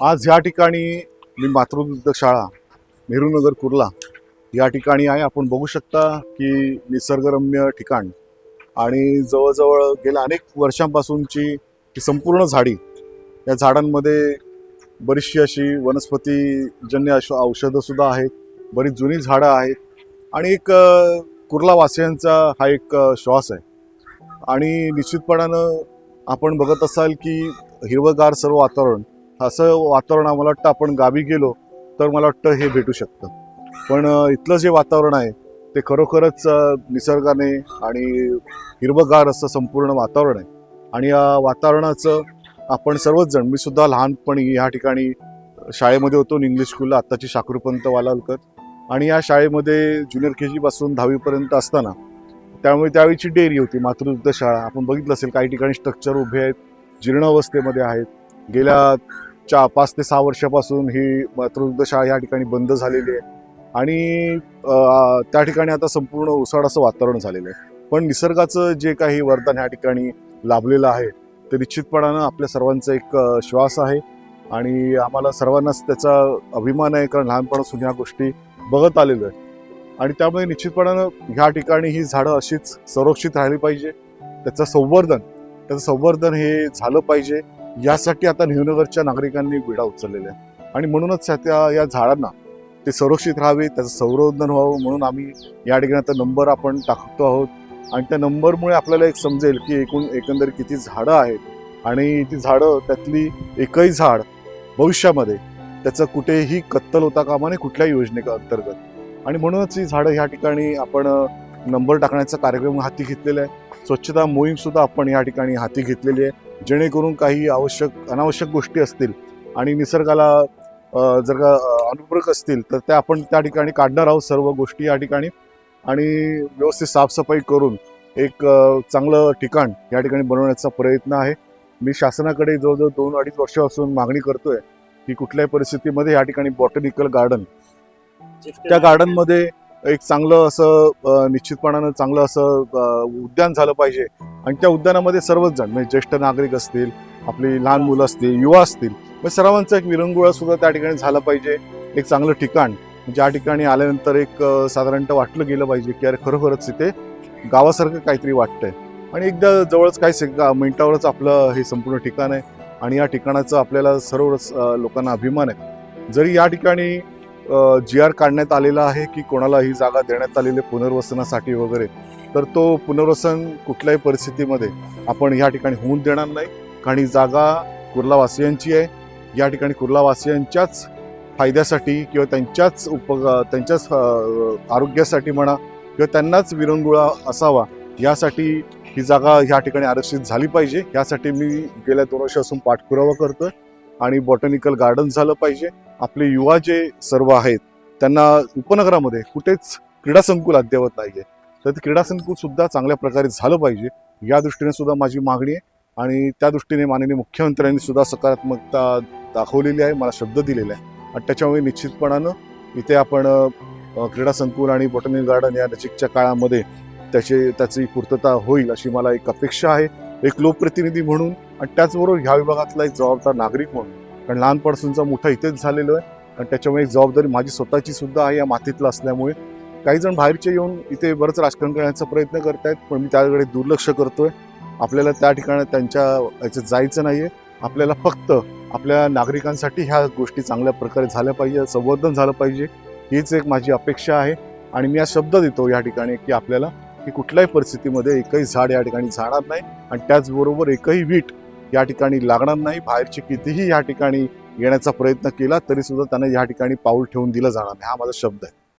आज या ठिकाणी मी मातृदुग्ध शाळा नेहरूनगर कुर्ला या ठिकाणी आहे. आपण बघू शकता की निसर्गरम्य ठिकाण आणि जवळजवळ गेल्या अनेक वर्षांपासूनची ही संपूर्ण झाडी या झाडांमध्ये बरीचशी अशी वनस्पतीजन्य अशी औषधंसुद्धा आहेत बरीच जुनी झाडं आहेत आणि एक कुर्लावासियांचा हा एक श्वास आहे. आणि निश्चितपणानं आपण बघत असाल की हिरवगार सर्व वातावरण असं वातावरण आम्हाला वाटतं आपण गावी गेलो तर मला वाटतं हे भेटू शकतं. पण इथलं जे वातावरण आहे ते खरोखरच निसर्गाने आणि हिरवगार असं संपूर्ण वातावरण आहे. आणि या वातावरणाचं आपण सर्वच जण मी सुद्धा लहानपणी ह्या ठिकाणी शाळेमध्ये होतो इंग्लिश स्कूलला आत्ताची शाकूरपंत वालालकर. आणि या शाळेमध्ये ज्युनियर के जीपासून दहावीपर्यंत असताना त्यामुळे त्यावेळीची डेअरी होती मातृदुग्ध शाळा आपण बघितलं असेल काही ठिकाणी स्ट्रक्चर उभे आहेत जीर्ण अवस्थेमध्ये आहेत. गेल्या चा पाच ते सहा वर्षापासून ही मातृदुग्ध शाळा या ठिकाणी बंद झालेली आहे. आणि त्या ठिकाणी आता संपूर्ण उसाड असं वातावरण झालेलं आहे. पण निसर्गाचं जे काही वरदान ह्या ठिकाणी लाभलेलं आहे ते निश्चितपणानं आपल्या सर्वांचा एक श्वास आहे. आणि आम्हाला सर्वांनाच त्याचा अभिमान आहे कारण लहानपणापासून ह्या गोष्टी बघत आलेलो आहे. आणि त्यामुळे निश्चितपणानं ह्या ठिकाणी ही झाडं अशीच संरक्षित राहिली पाहिजे. त्याचं संवर्धन त्याचं संवर्धन हे झालं पाहिजे. यासाठी आता न्यूनगरच्या नागरिकांनी विडा उचललेला आहे आणि म्हणूनच त्या- या झाडांना ते संरक्षित राहावे त्याचं संवर्धन व्हावं म्हणून आम्ही या ठिकाणी आता नंबर आपण टाकतो आहोत. आणि त्या नंबरमुळे आपल्याला एक समजेल की एकूण एकंदर किती झाडं आहेत. आणि ती झाडं त्यातली एकही झाड भविष्यामध्ये त्याचं कुठेही कत्तल होता कामा नये कुठल्याही योजनेका अंतर्गत. आणि म्हणूनच ही झाडं ह्या ठिकाणी आपण नंबर टाकण्याचा कार्यक्रम हाती घेतलेला आहे. स्वच्छता मोहीमसुद्धा आपण या ठिकाणी हाती घेतलेली आहे. जेणेकरून काही आवश्यक अनावश्यक गोष्टी असतील आणि निसर्गाला जर का अनुपूरक असतील तर त्या आपण त्या ठिकाणी काढणार आहोत सर्व गोष्टी या ठिकाणी. आणि व्यवस्थित साफसफाई करून एक चांगलं ठिकाण या ठिकाणी बनवण्याचा प्रयत्न आहे. मी शासनाकडे जवळजवळ दोन अडीच वर्षापासून मागणी करतोय की कुठल्याही परिस्थितीमध्ये या ठिकाणी बॉटनिकल गार्डन त्या गार्डनमध्ये एक चांगलं असं निश्चितपणानं चांगलं असं उद्यान झालं पाहिजे. आणि त्या उद्यानामध्ये सर्वच जण म्हणजे ज्येष्ठ नागरिक असतील आपली लहान मुलं असतील युवा असतील म्हणजे मग सर्वांचा एक विरंगुळा सुद्धा त्या ठिकाणी झाला पाहिजे. एक चांगलं ठिकाण म्हणजे ज्या ठिकाणी आल्यानंतर एक साधारणतः वाटलं गेलं पाहिजे की अरे खरोखरच इथे गावासारखं काहीतरी वाटतंय. आणि एकदा जवळच काही से- गा- मिनिटावरच आपलं हे संपूर्ण ठिकाण आहे. आणि या ठिकाणाचं आपल्याला सर्व लोकांना अभिमान आहे. जरी या ठिकाणी जी आर काढण्यात आलेला आहे की कोणाला ही जागा देण्यात आलेली आहे पुनर्वसनासाठी वगैरे तर तो पुनर्वसन कुठल्याही परिस्थितीमध्ये आपण या ठिकाणी होऊन देणार नाही. कारण ही जागा कुर्लावासियांची आहे. या ठिकाणी कुर्लावासियांच्याच फायद्यासाठी किंवा त्यांच्याच उप त्यांच्याच आरोग्यासाठी म्हणा किंवा त्यांनाच विरंगुळा असावा यासाठी ही जागा ह्या ठिकाणी आरक्षित झाली पाहिजे. यासाठी मी गेल्या दोन वर्षापासून पाठपुरावा करतोय. आणि बॉटनिकल गार्डन झालं पाहिजे. आपले युवा जे सर्व आहेत त्यांना उपनगरामध्ये कुठेच क्रीडा संकुल अद्ययावत नाही आहे तर ते क्रीडा संकुल सुद्धा चांगल्या प्रकारे झालं पाहिजे. या दृष्टीने सुद्धा माझी मागणी आहे आणि त्या दृष्टीने माननीय मुख्यमंत्र्यांनी सुद्धा सकारात्मकता दाखवलेली आहे मला शब्द दिलेला आहे. आणि त्याच्यामुळे निश्चितपणानं इथे आपण क्रीडा संकुल आणि बॉटनिकल गार्डन या नजीकच्या काळामध्ये त्याचे त्याची पूर्तता होईल अशी मला एक अपेक्षा आहे. एक लोकप्रतिनिधी म्हणून आणि त्याचबरोबर ह्या विभागातला एक जबाबदार नागरिक म्हणून. कारण लहानपणापासूनचा मोठा इथेच झालेलो आहे. आणि त्याच्यामुळे एक जबाबदारी माझी स्वतःची सुद्धा आहे या मातीतला असल्यामुळे. काही जण बाहेरचे येऊन इथे बरंच राजकारण करण्याचा प्रयत्न करत आहेत पण मी त्याकडे दुर्लक्ष करतोय. आपल्याला त्या ठिकाणी त्यांच्या याच्यात जायचं नाही आहे आपल्याला फक्त आपल्या नागरिकांसाठी ह्या गोष्टी चांगल्या प्रकारे झाल्या पाहिजे संवर्धन झालं पाहिजे हीच एक माझी अपेक्षा आहे. आणि मी हा शब्द देतो या ठिकाणी की आपल्याला की कुठल्याही परिस्थितीमध्ये एकही झाड या ठिकाणी जाणार नाही आणि त्याचबरोबर एकही वीट या ठिकाणी लागणार नाही. बाहेरचे कितीही या ठिकाणी येण्याचा प्रयत्न केला तरी सुद्धा त्यांना या ठिकाणी पाऊल ठेवून दिलं जाणार नाही. हा माझा शब्द आहे.